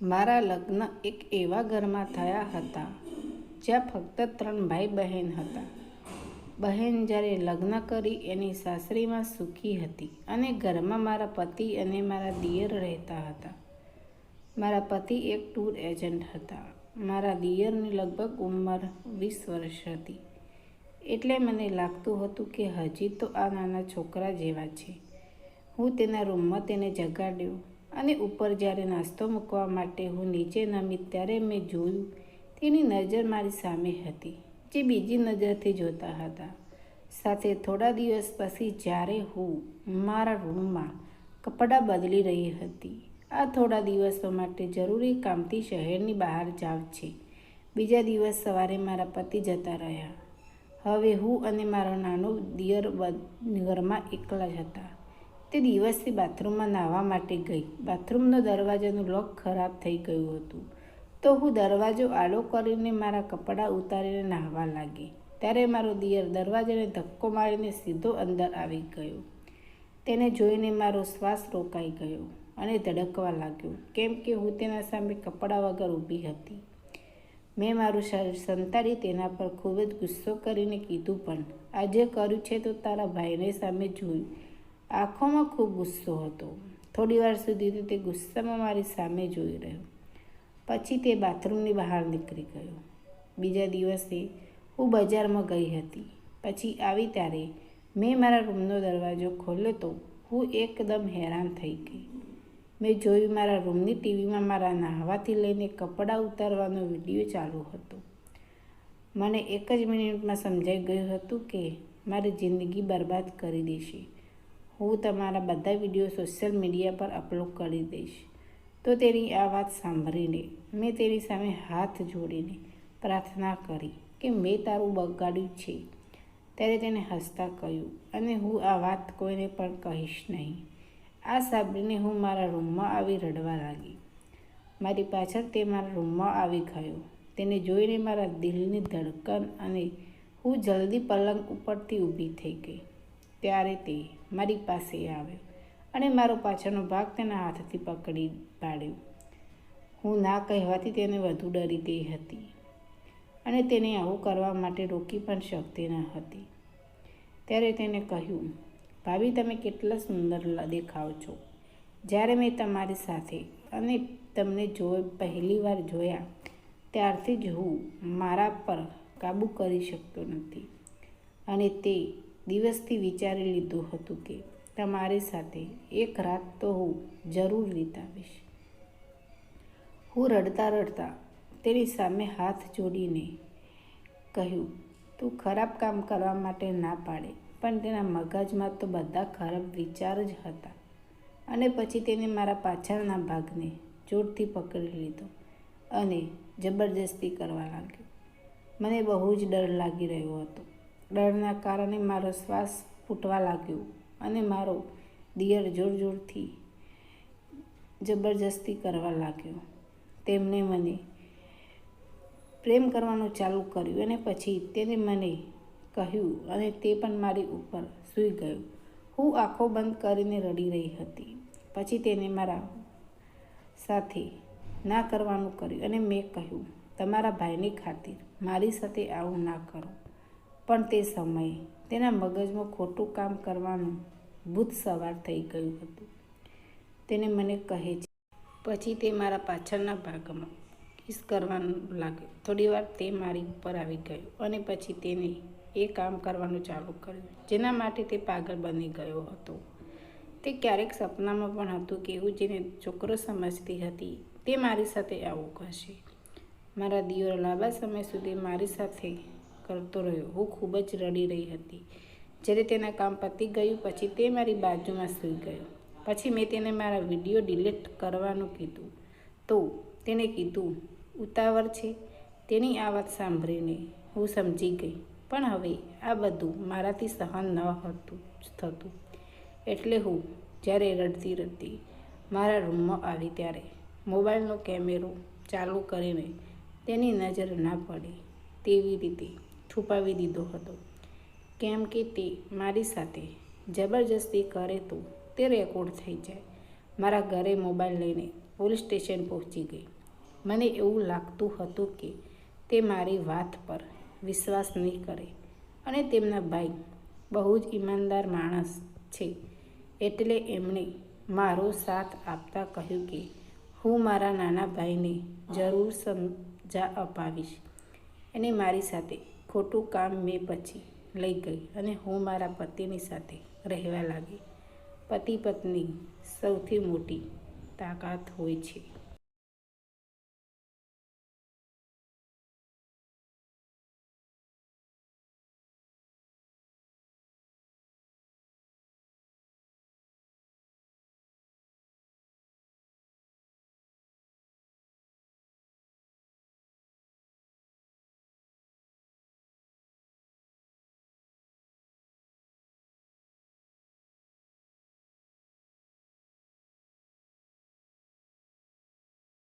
મારા લગ્ન એક એવા ઘરમાં થયા હતા, જ્યાં ફક્ત ત્રણ ભાઈ બહેન હતા. બહેન જ્યારે લગ્ન કરી એની સાસરીમાં સુખી હતી અને ઘરમાં મારા પતિ અને મારા દિયર રહેતા હતા. મારા પતિ એક ટૂર એજન્ટ હતા. મારા દિયરની લગભગ ઉંમર વીસ વર્ષ હતી. એટલે મને લાગતું હતું કે હજી તો આ નાના છોકરા જેવા છે. હું તેના રૂમમાં તેને જગાડ્યો. અને ઉપર જ્યારે નાસ્તો મૂકવા માટે હું નીચે નમી ત્યારે મેં જોયું, તેની નજર મારી સામે હતી, જે બીજી નજરથી જોતા હતા. સાથે થોડા દિવસ પછી જ્યારે હું મારા રૂમમાં કપડાં બદલી રહી હતી, આ થોડા દિવસો માટે જરૂરી કામથી શહેરની બહાર જાવ છે. બીજા દિવસ સવારે મારા પતિ જતા રહ્યા. હવે હું અને મારો નાનો દિયર ઘરમાં એકલા જ હતા. તે દિવસથી બાથરૂમમાં નાહવા માટે ગઈ. બાથરૂમનો દરવાજાનું લોક ખરાબ થઈ ગયું હતું. તો હું દરવાજો આડો કરીને મારા કપડાં ઉતારીને નાહવા લાગી. ત્યારે મારો દિયર દરવાજાને ધક્કો મારીને સીધો અંદર આવી ગયો. તેને જોઈને મારો શ્વાસ રોકાઈ ગયો અને ધડકવા લાગ્યો, કેમ કે હું તેના સામે કપડાં વગર ઊભી હતી. મેં મારું શરીર સંતાડી તેના પર ખૂબ જ ગુસ્સો કરીને કીધું, પણ આજે કર્યું છે તો તારા ભાઈને સામે જોયું. આંખોમાં ખૂબ ગુસ્સો હતો. થોડી વાર સુધી તે ગુસ્સામાં મારી સામે જોઈ રહ્યો. પછી તે બાથરૂમની બહાર નીકળી ગયો. બીજા દિવસે હું બજારમાં ગઈ હતી. પછી આવી ત્યારે મેં મારા રૂમનો દરવાજો ખોલ્યો તો હું એકદમ હેરાન થઈ ગઈ. મેં જોયું મારા રૂમની ટીવીમાં મારા નાહવાથી લઈને કપડાં ઉતારવાનો વીડિયો ચાલુ હતો. મને એક જ મિનિટમાં સમજાઈ ગયું હતું કે મારી જિંદગી બરબાદ કરી દેશે. હું તમારા બધા વીડિયો સોશિયલ મીડિયા પર અપલોડ કરી દઈશ. તો તેની આ વાત સાંભળીને મેં તેની સામે હાથ જોડીને પ્રાર્થના કરી કે મેં તારું બગાડ્યું છે. ત્યારે તેને હસતા કહ્યું, અને હું આ વાત કોઈને પણ કહીશ નહીં. આ સાંભળીને હું મારા રૂમમાં આવી રડવા લાગી. મારી પાછળ તે મારા રૂમમાં આવી ગયો. તેને જોઈને મારા દિલની ધડકન અને હું જલ્દી પલંગ ઉપરથી ઊભી થઈ ગઈ. ત્યારે તે મારી પાસે આવ્યો અને મારો પાછળનો ભાગ તેના હાથથી પકડી પાડ્યો. હું ના કહેવાથી તેને વધુ ડરી ગઈ હતી અને તેને આવું કરવા માટે રોકી પણ શકતી ન હતી. ત્યારે તેને કહ્યું, ભાભી, તમે કેટલા સુંદર દેખાવ છો. જ્યારે મેં તમારી સાથે અને તમને જો પહેલી વાર જોયા, ત્યારથી જ હું મારા પર કાબૂ કરી શકતો નથી. અને તે દિવસથી વિચારી લીધું હતું કે તમારી સાથે એક રાત તો હું જરૂર વિતાવીશ. હું રડતા રડતા તેની સામે હાથ જોડીને કહ્યું, તું ખરાબ કામ કરવા માટે ના પાડે, પણ તેના મગજમાં તો બધા ખરાબ વિચાર જ હતા. અને પછી તેને મારા પાછળના ભાગને જોરથી પકડી લીધો અને જબરજસ્તી કરવા લાગ્યો. મને બહુ જ ડર લાગી રહ્યો હતો. ડરના કારણે મારો શ્વાસ ફૂટવા લાગ્યો અને મારો દિયર જોર જોરથી જબરજસ્તી કરવા લાગ્યો. તેમણે મને પ્રેમ કરવાનું ચાલુ કર્યું અને પછી તેને મને કહ્યું અને તે પણ મારી ઉપર સૂઈ ગયો. હું આંખો બંધ કરીને રડી રહી હતી. પછી તેને મારા સાથે ના કરવાનું કર્યું અને મેં કહ્યું, તમારા ભાઈની ખાतिर મારી સાથે આવું ના કરો. પણ તે સમયે તેના મગજમાં ખોટું કામ કરવાનું ભૂત સવાર થઈ ગયું હતું. તેને મને કહે છે, પછી તે મારા પાછળના ભાગમાં કિસ કરવાનું લાગ્યું. થોડી વાર તે મારી ઉપર આવી ગયો અને પછી તેને એ કામ કરવાનું ચાલુ કર્યું, જેના માટે તે પાગલ બની ગયો હતો. તે ક્યારેક સપનામાં પણ હતું કે હું જેને છોકરો સમજતી હતી, તે મારી સાથે આવું કરશે. મારા દિયોર લાંબા સમય સુધી મારી સાથે કરતો રહ્યો. હું ખૂબ જ રડી રહી હતી. જ્યારે તેના કામ પતી ગયું પછી તે મારી બાજુમાં સૂઈ ગયો. પછી મેં તેને મારા વીડિયો ડિલીટ કરવાનું કીધું. તો તેણે કીધું, ઉતાવળ છે. તેની આ વાત સાંભળીને હું સમજી ગઈ. પણ હવે આ બધું મારાથી સહન ન હતું, થતું. એટલે હું જ્યારે રડતી રડતી મારા રૂમમાં આવી ત્યારે મોબાઈલનો કેમેરો ચાલુ કરીને તેની નજર ના પડે. તેવી રીતે છુપાવી દીધો હતો. કેમ કે તે મારી સાથે જબરજસ્તી કરે તો તે રેકોર્ડ થઈ જાય. મારા ઘરે મોબાઈલ લઈને પોલીસ સ્ટેશન પહોંચી ગઈ. મને એવું લાગતું હતું કે તે મારી વાત પર વિશ્વાસ નહીં કરે અને તેમના ભાઈ બહુ જ ઈમાનદાર માણસ છે એટલે એમણે મારો સાથ આપતા કહ્યું કે હું મારા નાના ભાઈને જરૂર સમજા અપાવીશ. એને મારી સાથે ખોટું કામ મેં પછી લઈ ગઈ અને હું મારા પતિની સાથે રહેવા લાગી. પતિ પત્ની સૌથી મોટી તાકાત હોય છે.